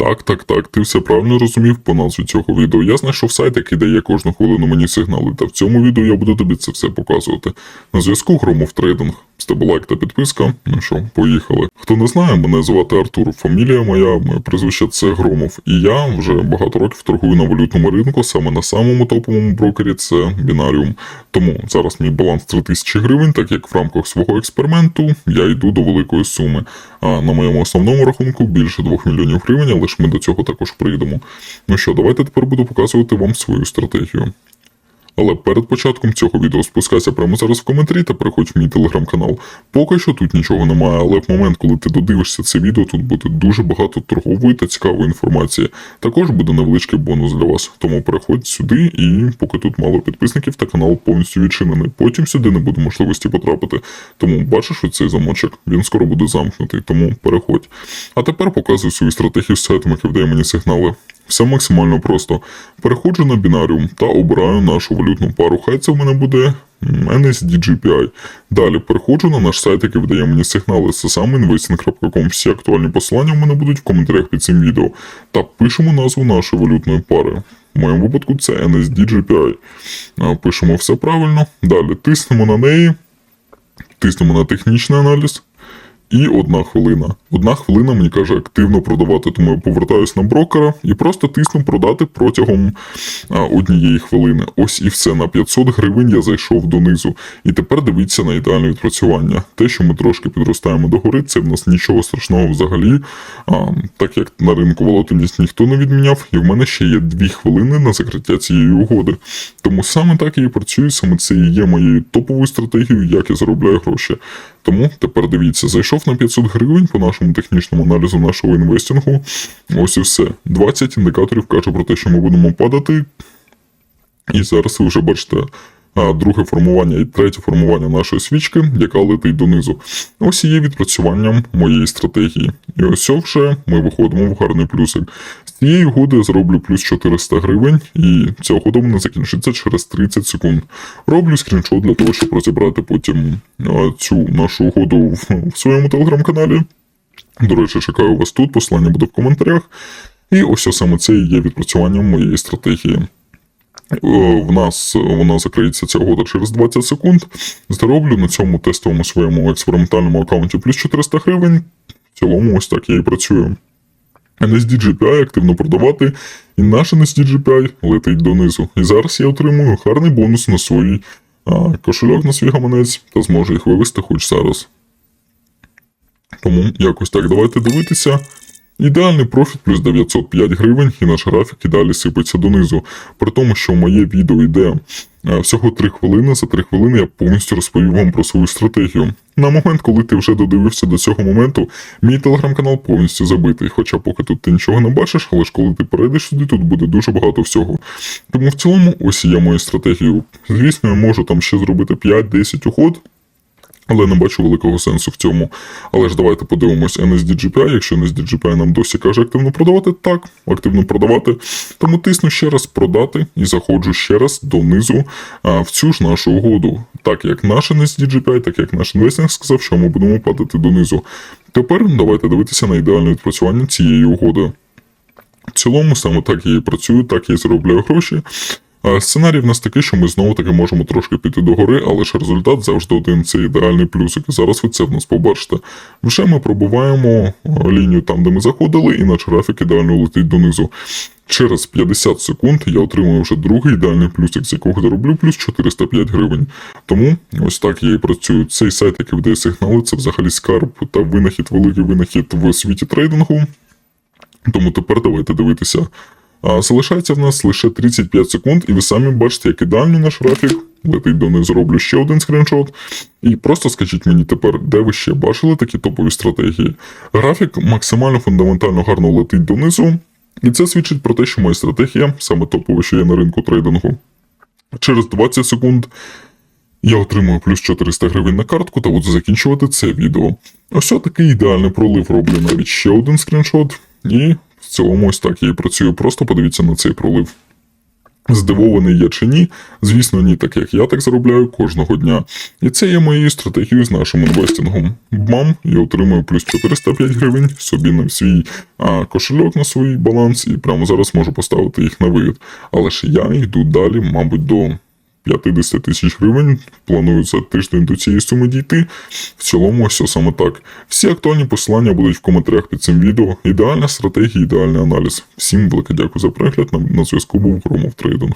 Так, так, так, ти все правильно розумів по назві цього відео. Я знайшов сайт, який дає кожну хвилину мені сигнали, та в цьому відео я буду тобі це все показувати. На зв'язку Громов Трейдинг. З тебе лайк та підписка. Ну що, поїхали. Хто не знає, мене звати Артур. Фамілія моя, моє прізвище це Громов. І я вже багато років торгую на валютному ринку, саме на самому топовому брокері це Бінаріум. Тому зараз мій баланс 3000 гривень, так як в рамках свого експерименту я йду до великої суми. А на моєму основному рахунку більше 2 мільйонів гривень, але ми до цього також прийдемо. Ну що, давайте тепер буду показувати вам свою стратегію. Але перед початком цього відео спускайся прямо зараз в коментарі та переходь в мій телеграм-канал. Поки що тут нічого немає, але в момент, коли ти додивишся це відео, тут буде дуже багато торгової та цікавої інформації. Також буде невеличкий бонус для вас. Тому переходь сюди, і поки тут мало підписників, та канал повністю відчинений. Потім сюди не буде можливості потрапити. Тому бачиш оцей замочок, він скоро буде замкнутий, тому переходь. А тепер показую свою стратегію з сайтом, який вдає мені сигнали. Все максимально просто. Переходжу на бінаріум та обираю нашу валютну пару. Хай це в мене буде NSDGPI. Далі переходжу на наш сайт, який видає мені сигнали. Це саме investing.com. Всі актуальні посилання в мене будуть в коментарях під цим відео. Та пишемо назву нашої валютної пари. В моєму випадку це NSDGPI. Пишемо все правильно. Далі тиснемо на неї, тиснемо на технічний аналіз. І одна хвилина. Одна хвилина мені каже активно продавати, тому я повертаюсь на брокера і просто тисну продати протягом однієї хвилини. Ось і все. На 500 гривень я зайшов донизу. І тепер дивіться на ідеальне відпрацювання. Те, що ми трошки підростаємо догори, це в нас нічого страшного взагалі. А, так як на ринку волатильність ніхто не відміняв, і в мене ще є 2 хвилини на закриття цієї угоди. Тому саме так я і працюю, саме це і є моєю топовою стратегією, як я заробляю гроші. Тому тепер дивіться, зайшов на 500 гривень по нашому технічному аналізу нашого інвестингу. Ось і все. 20 індикаторів каже про те, що ми будемо падати. І зараз ви вже бачите друге формування і третє формування нашої свічки, яка летить донизу. Ось є відпрацюванням моєї стратегії. І ось вже ми виходимо в гарний плюсик. З цієї угоди я зроблю плюс 400 гривень, і ця угода мене закінчиться через 30 секунд. Роблю скріншот для того, щоб розібрати потім цю нашу угоду в, в своєму телеграм-каналі. До речі, чекаю вас тут, посилання буде в коментарях. І ось саме це і є відпрацюванням моєї стратегії. О, В нас вона закриється ця угода через 20 секунд. Зароблю на цьому тестовому своєму експериментальному аккаунті плюс 400 гривень. В цілому, ось так я і працюю. NSDGPI активно продавати, і наш NSDGPI летить донизу. І зараз я отримую гарний бонус на свій а, кошельок на свій гаманець та зможу їх вивести хоч зараз. Тому якось так давайте дивитися. Ідеальний профіт плюс 905 гривень, і наш графік і далі сипеться донизу. При тому, що моє відео йде е, всього 3 хвилини. За 3 хвилини я повністю розповів вам про свою стратегію. На момент, коли ти вже додивився до цього моменту, мій телеграм-канал повністю забитий. Хоча поки тут ти нічого не бачиш, але ж коли ти перейдеш сюди, тут буде дуже багато всього. Тому в цілому, ось і є моя стратегія. Звісно, я можу там ще зробити 5-10 угод. Але не бачу великого сенсу в цьому. Але ж давайте подивимось NSDGPI. Якщо NSDGPI нам досі каже активно продавати, так, активно продавати. Тому тисну ще раз продати і заходжу ще раз донизу а, в цю ж нашу угоду. Так як наш NSDGPI, так як наш інвестинг сказав, що ми будемо падати донизу. Тепер давайте дивитися на ідеальне відпрацювання цієї угоди. В цілому, саме так я і працюю, так я і заробляю гроші. Сценарій в нас такий, що ми знову таки можемо трошки піти до гори, але ж результат завжди один це ідеальний плюсик. Зараз ви це в нас побачите. Вже ми пробуваємо лінію там, де ми заходили, і наш графік ідеально летить донизу. Через 50 секунд я отримую вже другий ідеальний плюсик, з якого зароблю плюс 405 гривень. Тому ось так я і працюю. Цей сайт, який видає сигнали, це взагалі скарб та винахід, великий винахід в світі трейдингу. Тому тепер давайте дивитися. Залишається в нас лише 35 секунд, і ви самі бачите, як ідеально наш графік летить донизу. Зроблю ще один скріншот. І просто скажіть мені тепер, де ви ще бачили такі топові стратегії. Графік максимально фундаментально гарно летить донизу, і це свідчить про те, що моя стратегія саме топова, що є на ринку трейдингу. Через 20 секунд я отримую плюс 400 гривень на картку та буду закінчувати це відео. Ось такий ідеальний пролив роблю навіть ще один скріншот, і цілому ось так я і працюю. Просто подивіться на цей пролив. Здивований я чи ні? Звісно, ні, так як я так заробляю кожного дня. І це є моєю стратегією з нашим інвестингом. Бам, я отримую плюс 405 гривень собі на свій а, кошельок на свій баланс, і прямо зараз можу поставити їх на вивід. Але ж я йду далі, мабуть, до 50 тисяч гривень. Планую за тиждень до цієї суми дійти. В цілому, все саме так. Всі актуальні посилання будуть в коментарях під цим відео. Ідеальна стратегія, ідеальний аналіз. Всім велике дякую за перегляд. На зв'язку був Громов Трейдинг.